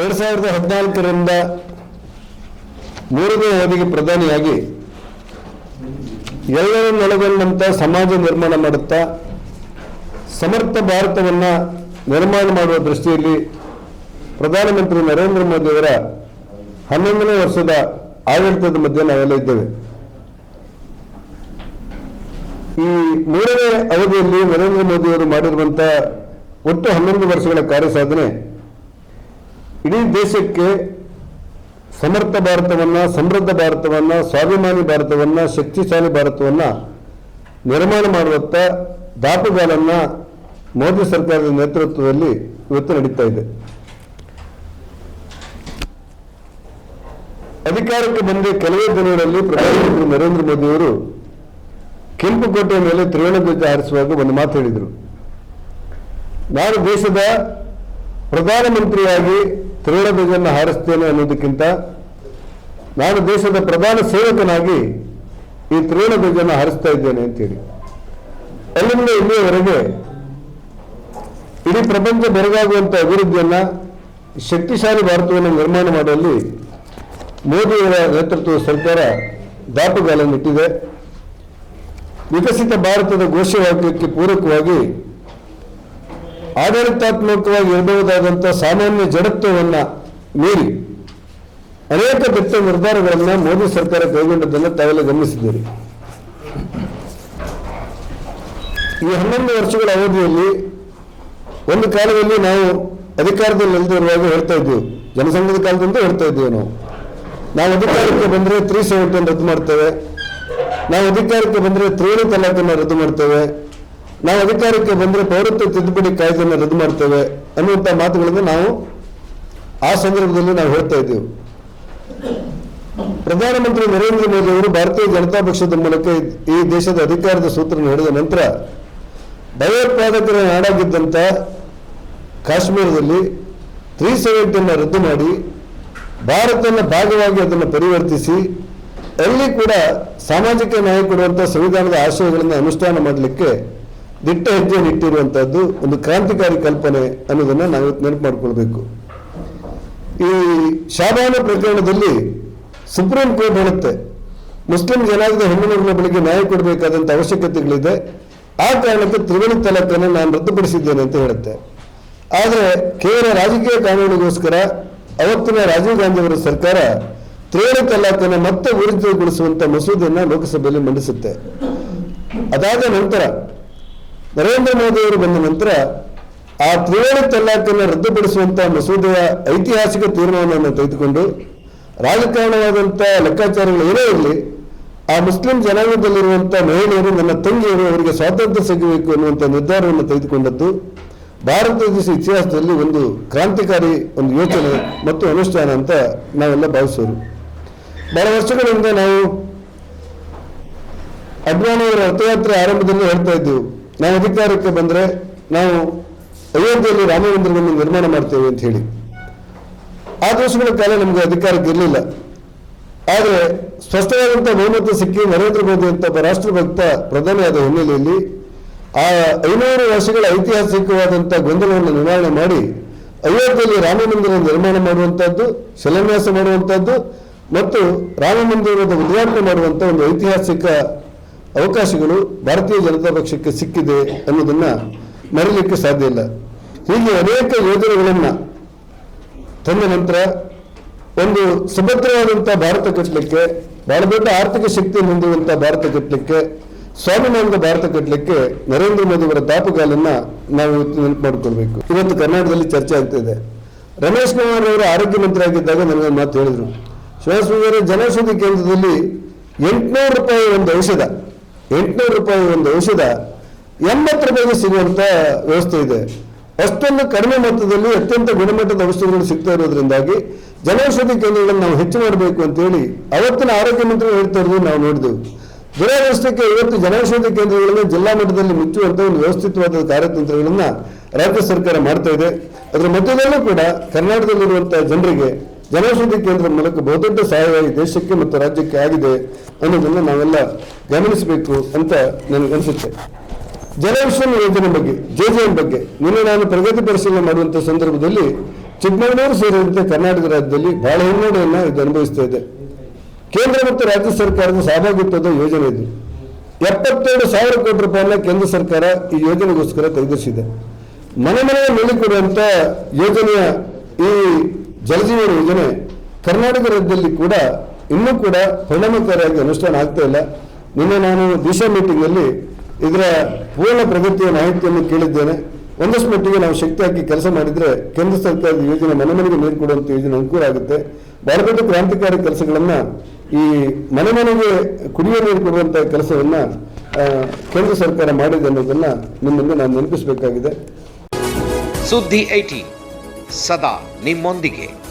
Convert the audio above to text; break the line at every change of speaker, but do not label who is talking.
ಎರಡ್ ಸಾವಿರದ ಹದಿನಾಲ್ಕರಿಂದ ಮೂರನೇ ಅವಧಿಗೆ ಪ್ರಧಾನಿಯಾಗಿ ಎಲ್ಲರನ್ನೊಳಗೊಂಡಂತ ಸಮಾಜ ನಿರ್ಮಾಣ ಮಾಡುತ್ತಾ ಸಮರ್ಥ ಭಾರತವನ್ನ ನಿರ್ಮಾಣ ಮಾಡುವ ದೃಷ್ಟಿಯಲ್ಲಿ ಪ್ರಧಾನಮಂತ್ರಿ ನರೇಂದ್ರ ಮೋದಿಯವರ ಹನ್ನೊಂದನೇ ವರ್ಷದ ಆಡಳಿತದ ಮಧ್ಯೆ ನಾವೆಲ್ಲ ಇದ್ದೇವೆ. ಈ ಮೂರನೇ ಅವಧಿಯಲ್ಲಿ ನರೇಂದ್ರ ಮೋದಿಯವರು ಮಾಡಿರುವಂತಹ ಒಟ್ಟು ಹನ್ನೊಂದು ವರ್ಷಗಳ ಕಾರ್ಯಸಾಧನೆ ಇಡೀ ದೇಶಕ್ಕೆ ಸಮರ್ಥ ಭಾರತವನ್ನ, ಸಮೃದ್ಧ ಭಾರತವನ್ನ, ಸ್ವಾಭಿಮಾನಿ ಭಾರತವನ್ನ, ಶಕ್ತಿಶಾಲಿ ಭಾರತವನ್ನ ನಿರ್ಮಾಣ ಮಾಡುವತ್ತ ದಾಪುಗಾಲನ್ನ ಮೋದಿ ಸರ್ಕಾರದ ನೇತೃತ್ವದಲ್ಲಿ ಇವತ್ತು ನಡೀತಾ ಇದೆ. ಅಧಿಕಾರಕ್ಕೆ ಬಂದ ಕೆಲವೇ ದಿನಗಳಲ್ಲಿ ಪ್ರಧಾನಮಂತ್ರಿ ನರೇಂದ್ರ ಮೋದಿಯವರು ಕೆಂಪುಕೋಟೆಯ ಮೇಲೆ ತ್ರಿವರ್ಣ ಧ್ವಜ ಹಾರಿಸುವಾಗ ಒಂದು ಮಾತು ಹೇಳಿದರು. ನಾನು ದೇಶದ ಪ್ರಧಾನಮಂತ್ರಿಯಾಗಿ ತ್ರಿವರ್ಣ ಧ್ವಜವನ್ನು ಹಾರಿಸ್ತೇನೆ ಅನ್ನೋದಕ್ಕಿಂತ ನಾನು ದೇಶದ ಪ್ರಧಾನ ಸೇವಕನಾಗಿ ಈ ತ್ರಿವರ್ಣ ಧ್ವಜವನ್ನು ಹಾರಿಸ್ತಾ ಇದ್ದೇನೆ ಅಂತೇಳಿ. ಅಲ್ಲಿಂದ ಇಲ್ಲಿಯವರೆಗೆ ಇಡೀ ಪ್ರಪಂಚ ಬೆರಗಾಗುವಂಥ ಅಭಿವೃದ್ಧಿಯನ್ನು ಶಕ್ತಿಶಾಲಿ ಭಾರತವನ್ನು ನಿರ್ಮಾಣ ಮಾಡುವಲ್ಲಿ ಮೋದಿಯವರ ನೇತೃತ್ವದ ಸರ್ಕಾರ ದಾಪುಗಾಲ ಇಟ್ಟಿದೆ ವಿಕಸಿತ ಭಾರತದ ಘೋಷವಾಕ್ಯಕ್ಕೆ ಪೂರಕವಾಗಿ ಆಡಳಿತಾತ್ಮಕವಾಗಿ ಇರಬಹುದಾದಂಥ ಸಾಮಾನ್ಯ ಜಡತ್ವವನ್ನ ಮೀರಿ ಅನೇಕ ದಿಟ್ಟ ನಿರ್ಧಾರಗಳನ್ನು ಮೋದಿ ಸರ್ಕಾರ ಕೈಗೊಂಡದ್ದನ್ನು ತಾವೆಲ್ಲ ಗಮನಿಸಿದ್ದೀರಿ. ಈ ಹನ್ನೊಂದು ವರ್ಷಗಳ ಅವಧಿಯಲ್ಲಿ ಒಂದು ಕಾಲದಲ್ಲಿ ನಾವು ಅಧಿಕಾರದಲ್ಲಿ ಇಲ್ಲದಿರುವಾಗ ಹೇಳ್ತಾ ಇದ್ದೀವಿ. ಜನಸಂಘದ ಕಾಲದಿಂದ ಹೇಳ್ತಾ ಇದ್ದೀವಿ ನಾವು. ನಾವು ಅಧಿಕಾರಕ್ಕೆ ಬಂದರೆ ತ್ರೀ ಸೆವೆಂಟಿಯನ್ನು ರದ್ದು ಮಾಡ್ತೇವೆ. ನಾವು ಅಧಿಕಾರಕ್ಕೆ ಬಂದರೆ ತ್ರಿವಳಿ ತಲಾಖನ್ನು ರದ್ದು ಮಾಡ್ತೇವೆ. ನಾವು ಅಧಿಕಾರಕ್ಕೆ ಬಂದರೆ ಪೌರತ್ವ ತಿದ್ದುಪಡಿ ಕಾಯ್ದೆಯನ್ನು ರದ್ದು ಮಾಡ್ತೇವೆ ಅನ್ನುವಂಥ ಮಾತುಗಳನ್ನು ನಾವು ಆ ಸಂದರ್ಭದಲ್ಲಿ ನಾವು ಹೇಳ್ತಾ ಇದ್ದೀವಿ. ಪ್ರಧಾನಮಂತ್ರಿ ನರೇಂದ್ರ ಮೋದಿ ಅವರು ಭಾರತೀಯ ಜನತಾ ಪಕ್ಷದ ಮೂಲಕ ಈ ದೇಶದ ಅಧಿಕಾರದ ಸೂತ್ರ ಹಿಡಿದ ನಂತರ, ಭಯೋತ್ಪಾದಕರ ನಾಡಾಗಿದ್ದಂಥ ಕಾಶ್ಮೀರದಲ್ಲಿ ತ್ರೀ ಸೆವೆಂಟಿಯನ್ನು ರದ್ದು ಮಾಡಿ, ಭಾರತನ ಭಾಗವಾಗಿ ಅದನ್ನು ಪರಿವರ್ತಿಸಿ, ಅಲ್ಲಿ ಕೂಡ ಸಾಮಾಜಿಕ ನ್ಯಾಯ ಕೊಡುವಂಥ ಸಂವಿಧಾನದ ಆಶಯಗಳನ್ನು ಅನುಷ್ಠಾನ ಮಾಡಲಿಕ್ಕೆ ದಿಟ್ಟ ಹೆಜ್ಜೆಯನ್ನು ಇಟ್ಟಿರುವಂತಹದ್ದು ಒಂದು ಕ್ರಾಂತಿಕಾರಿ ಕಲ್ಪನೆ ಅನ್ನೋದನ್ನ ನಾವು ನೆನಪು ಮಾಡಿಕೊಳ್ಬೇಕು. ಈ ಶಾಬಾನ ಪ್ರಕರಣದಲ್ಲಿ ಸುಪ್ರೀಂ ಕೋರ್ಟ್ ಹೇಳುತ್ತೆ, ಮುಸ್ಲಿಂ ಜನಾಂಗದ ಹೆಣ್ಣುಮಕ್ಕಳ ಬಳಿಗೆ ನ್ಯಾಯ ಕೊಡಬೇಕಾದಂಥ ಅವಶ್ಯಕತೆಗಳಿದೆ, ಆ ಕಾರಣಕ್ಕೆ ತ್ರಿವಳಿ ತಲಾಖನ್ನು ನಾನು ರದ್ದುಪಡಿಸಿದ್ದೇನೆ ಅಂತ ಹೇಳುತ್ತೆ. ಆದರೆ ಕೇವಲ ರಾಜಕೀಯ ಕಾನೂನಿಗೋಸ್ಕರ ಅವತ್ತಿನ ರಾಜೀವ್ ಗಾಂಧಿ ಅವರ ಸರ್ಕಾರ ತ್ರಿವಳಿ ತಲಾಖನ್ನು ಮತ್ತೆ ಊರ್ಜಿತಗೊಳಿಸುವಂತ ಮಸೂದೆಯನ್ನು ಲೋಕಸಭೆಯಲ್ಲಿ ಮಂಡಿಸುತ್ತೆ. ಅದಾದ ನಂತರ ನರೇಂದ್ರ ಮೋದಿ ಅವರು ಬಂದ ನಂತರ ಆ ತ್ರಿವಳಿ ತಲಾಖನ್ನು ರದ್ದುಪಡಿಸುವಂತಹ ಮಸೂದೆಯ ಐತಿಹಾಸಿಕ ತೀರ್ಮಾನವನ್ನು ತೆಗೆದುಕೊಂಡು ರಾಜಕಾರಣವಾದಂಥ ಲೆಕ್ಕಾಚಾರಗಳು ಏನೇ ಇರಲಿ, ಆ ಮುಸ್ಲಿಂ ಜನಾಂಗದಲ್ಲಿರುವಂಥ ಮಹಿಳೆಯರು, ನನ್ನ ತಂಗಿಯರು ಅವರಿಗೆ ಸ್ವಾತಂತ್ರ್ಯ ಸಿಗಬೇಕು ಅನ್ನುವಂಥ ನಿರ್ಧಾರವನ್ನು ತೆಗೆದುಕೊಂಡದ್ದು ಭಾರತ ದೇಶ ಇತಿಹಾಸದಲ್ಲಿ ಒಂದು ಕ್ರಾಂತಿಕಾರಿ ಒಂದು ಯೋಚನೆ ಮತ್ತು ಅನುಷ್ಠಾನ ಅಂತ ನಾವೆಲ್ಲ ಭಾವಿಸೋರು. ಬಹಳ ವರ್ಷಗಳಿಂದ ನಾವು ಅಡ್ವಾಣಿಯವರ ರಥಯಾತ್ರೆ ಆರಂಭದಲ್ಲಿ ಹೇಳ್ತಾ ಇದ್ದೆವು. ನಾವು ಅಧಿಕಾರಕ್ಕೆ ಬಂದರೆ ನಾವು ಅಯೋಧ್ಯೆಯಲ್ಲಿ ರಾಮ ಮಂದಿರವನ್ನು ನಿರ್ಮಾಣ ಮಾಡ್ತೇವೆ ಅಂತ ಹೇಳಿ. ಆ ದಿವಸಗಳ ಕಾಲ ನಮಗೆ ಅಧಿಕಾರಕ್ಕೆ ಇರಲಿಲ್ಲ. ಆದರೆ ಸ್ಪಷ್ಟವಾದಂಥ ಬಹುಮತ ಸಿಕ್ಕಿ ನರೇಂದ್ರ ಮೋದಿ ಅಂತ ಒಬ್ಬ ರಾಷ್ಟ್ರಭಕ್ತ ಪ್ರಧಾನಿಯಾದ ಹಿನ್ನೆಲೆಯಲ್ಲಿ ಆ ಐನೂರು ವರ್ಷಗಳ ಐತಿಹಾಸಿಕವಾದಂಥ ಗೊಂದಲವನ್ನು ನಿವಾರಣೆ ಮಾಡಿ ಅಯೋಧ್ಯೆಯಲ್ಲಿ ರಾಮ ಮಂದಿರ ನಿರ್ಮಾಣ ಮಾಡುವಂಥದ್ದು ಶಿಲಾನ್ಯಾಸ ಮಾಡುವಂಥದ್ದು ಮತ್ತು ರಾಮ ಮಂದಿರದ ಉದ್ಘಾಟನೆ ಮಾಡುವಂಥ ಒಂದು ಐತಿಹಾಸಿಕ ಅವಕಾಶಗಳು ಭಾರತೀಯ ಜನತಾ ಪಕ್ಷಕ್ಕೆ ಸಿಕ್ಕಿದೆ ಅನ್ನೋದನ್ನ ಮರೀಲಿಕ್ಕೆ ಸಾಧ್ಯ ಇಲ್ಲ. ಹೀಗೆ ಅನೇಕ ಯೋಜನೆಗಳನ್ನು ತಂದ ನಂತರ ಒಂದು ಸುಭದ್ರವಾದಂಥ ಭಾರತ ಕಟ್ಟಲಿಕ್ಕೆ, ಬಹಳ ದೊಡ್ಡ ಆರ್ಥಿಕ ಶಕ್ತಿ ಹೊಂದುವಂಥ ಭಾರತ ಕಟ್ಟಲಿಕ್ಕೆ, ಸ್ವಾಭಿಮಾನದ ಭಾರತ ಕಟ್ಟಲಿಕ್ಕೆ ನರೇಂದ್ರ ಮೋದಿ ಅವರ ನಾವು ಇವತ್ತು ನೆನಪು ಮಾಡಿಕೊಳ್ಬೇಕು ಇವತ್ತು ಕರ್ನಾಟಕದಲ್ಲಿ ಚರ್ಚೆ ಆಗ್ತಿದೆ ರಮೇಶ್ ಕುಮಾರ್ ಅವರು ಆರೋಗ್ಯ ಮಂತ್ರಿ ಆಗಿದ್ದಾಗ ನನಗೊಂದು ಮಾತು ಹೇಳಿದ್ರು. ಶ್ರೀನಿವಾಸ ಜನೌಷಧಿ ಕೇಂದ್ರದಲ್ಲಿ ಎಂಟುನೂರು ರೂಪಾಯಿ ಒಂದು ಔಷಧ ಎಂಟುನೂರು ರೂಪಾಯಿ ಒಂದು ಔಷಧ, ಎಂಬತ್ತು ರೂಪಾಯಿಗೆ ಸಿಗುವಂತ ವ್ಯವಸ್ಥೆ ಇದೆ. ಅಷ್ಟೊಂದು ಕಡಿಮೆ ಮೊತ್ತದಲ್ಲಿ ಅತ್ಯಂತ ಗುಣಮಟ್ಟದ ಔಷಧಿಗಳು ಸಿಗ್ತಾ ಇರೋದ್ರಿಂದಾಗಿ ಜನೌಷಧಿ ಕೇಂದ್ರಗಳನ್ನು ನಾವು ಹೆಚ್ಚು ಮಾಡಬೇಕು ಅಂತೇಳಿ ಅವತ್ತಿನ ಆರೋಗ್ಯ ಮಂತ್ರಿ ಹೇಳ್ತಾ ಇರೋದು ನಾವು ನೋಡಿದೆವು. ದುರದೃಷ್ಟಕ್ಕೆ ಇವತ್ತು ಜನೌಷಧಿ ಕೇಂದ್ರಗಳನ್ನು ಜಿಲ್ಲಾ ಮಟ್ಟದಲ್ಲಿ ಮುಚ್ಚುವಂಥ ಒಂದು ವ್ಯವಸ್ಥಿತವಾದ ಕಾರ್ಯತಂತ್ರಗಳನ್ನು ರಾಜ್ಯ ಸರ್ಕಾರ ಮಾಡ್ತಾ ಇದೆ. ಅದರ ಮಧ್ಯದಲ್ಲೂ ಕೂಡ ಕರ್ನಾಟಕದಲ್ಲಿರುವಂಥ ಜನರಿಗೆ ಜನೌಷಧಿ ಕೇಂದ್ರ ಮೂಲಕ ಬಹುದೊಡ್ಡ ಸಹಾಯವಾಗಿ ದೇಶಕ್ಕೆ ಮತ್ತು ರಾಜ್ಯಕ್ಕೆ ಆಗಿದೆ ಅನ್ನೋದನ್ನು ನಾವೆಲ್ಲ ಗಮನಿಸಬೇಕು ಅಂತ ನನಗನ್ಸುತ್ತೆ ಜನೌಷಧಿ ಯೋಜನೆ ಬಗ್ಗೆ, ಜೆ ಬಗ್ಗೆ ನಿನ್ನೆ ನಾನು ಪ್ರಗತಿ ಪರಿಶೀಲನೆ ಮಾಡುವಂಥ ಸಂದರ್ಭದಲ್ಲಿ ಚಿಕ್ಕಮಗಳೂರು ಸೇರಿದಂತೆ ಕರ್ನಾಟಕ ರಾಜ್ಯದಲ್ಲಿ ಬಹಳ ಹಿನ್ನಡೆಯನ್ನು ಇದು ಅನುಭವಿಸ್ತಾ ಇದೆ. ಕೇಂದ್ರ ಮತ್ತು ರಾಜ್ಯ ಸರ್ಕಾರದ ಸಹಭಾಗಿತ್ವದ ಯೋಜನೆ ಇದು. ಎಪ್ಪತ್ತೆರಡು ಸಾವಿರ ಕೋಟಿ ರೂಪಾಯಿನ ಕೇಂದ್ರ ಸರ್ಕಾರ ಈ ಯೋಜನೆಗೋಸ್ಕರ ಕೈಗೊಳಿಸಿದೆ ಮನೆ ಮನೆಯ ಮೇಲೆ ಕೊಡುವಂಥ ಯೋಜನೆಯ ಈ ಜಲಜೀವನ ಯೋಜನೆ ಕರ್ನಾಟಕ ರಾಜ್ಯದಲ್ಲಿ ಕೂಡ ಇನ್ನೂ ಕೂಡ ಪರಿಣಾಮಕಾರಿಯಾಗಿ ಅನುಷ್ಠಾನ ಆಗ್ತಾ ಇಲ್ಲ. ನಿನ್ನೆ ನಾನು ದಿಶಾ ಮೀಟಿಂಗಲ್ಲಿ ಇದರ ಪೂರ್ಣ ಪ್ರಗತಿಯ ಮಾಹಿತಿಯನ್ನು ಕೇಳಿದ್ದೇನೆ. ಒಂದಷ್ಟು ಮಟ್ಟಿಗೆ ನಾವು ಶಕ್ತಿ ಹಾಕಿ ಕೆಲಸ ಮಾಡಿದ್ರೆ ಕೇಂದ್ರ ಸರ್ಕಾರದ ಯೋಜನೆ ಮನೆ ಮನೆಗೆ ನೀರು ಕೊಡುವಂಥ ಯೋಜನೆ ಅನುಕೂಲ ಆಗುತ್ತೆ. ಬಹಳ ದೊಡ್ಡ ಕ್ರಾಂತಿಕಾರಿ ಕೆಲಸಗಳನ್ನು ಈ ಮನೆ ಮನೆಗೆ ಕುಡಿಯುವ ನೀರು ಕೊಡುವಂಥ ಕೆಲಸವನ್ನು ಕೇಂದ್ರ ಸರ್ಕಾರ ಮಾಡಿದೆ ಅನ್ನೋದನ್ನು ನಿಮ್ಮನ್ನು ನಾನು ನೆನಪಿಸಬೇಕಾಗಿದೆ.
ಸುದ್ದಿ ಐಟಿ. ಸದಾ ನಿಮ್ಮೊಂದಿಗೆ.